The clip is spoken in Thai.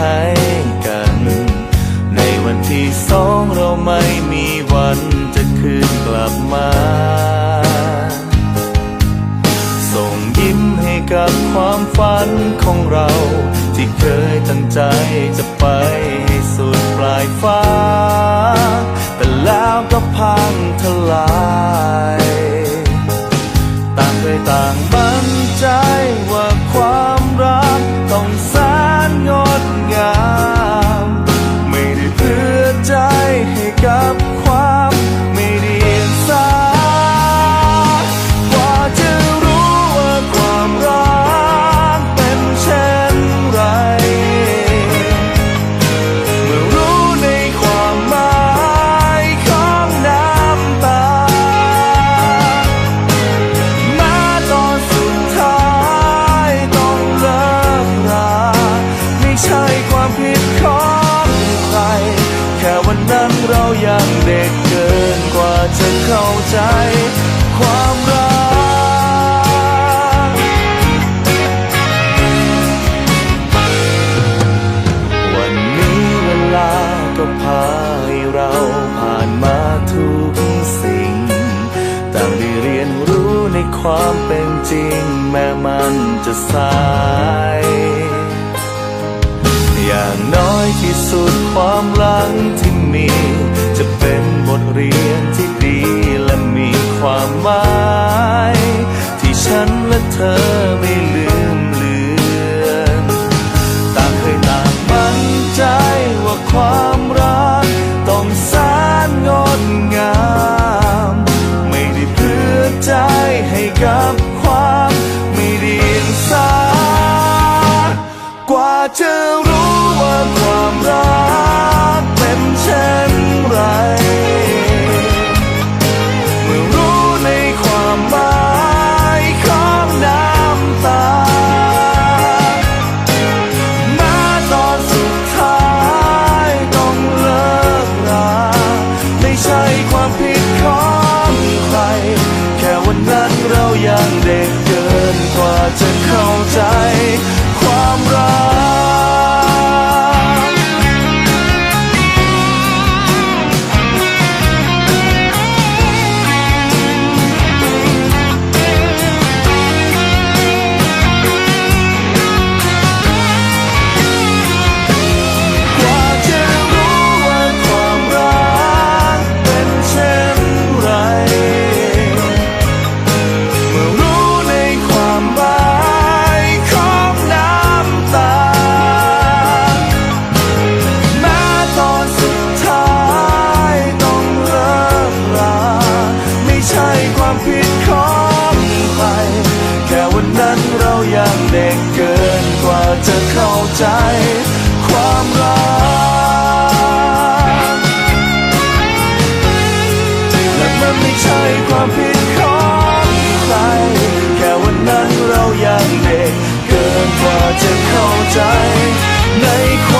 ให้กัน ในวันที่สองเราไม่มีวันจะคืนกลับมา ส่งยิ้มให้กับความฝันของเรา ที่เคยตั้งใจจะไปให้สุดปลายฟ้า วันนั้นเรายังเด็กเกินกว่าจะเข้าใจ ความรัก วันนี้เวลาก็พาให้เราผ่านมาทุกสิ่ง ต่างได้เรียนรู้ในความเป็นจริง แม้มันจะสายอย่างน้อยที่สุดความหลังที่ มี จะเป็นบทเรียนที่ดีและมีความหมาย ที่ฉันและเธอไม่ลืมเลือนต่างเคยต่างมั่นใจว่าความรักต้องแสนงดงาม ไม่ได้เพื่อใจให้กับความไม่เดียงสากว่าจะรู้ว่าความรัก จะเข้าใจ ความรักและมันไม่ใช่ความผิดของใคร แค่วันนั้นเรายังเด็ก เกินกว่าจะเข้าใจในความ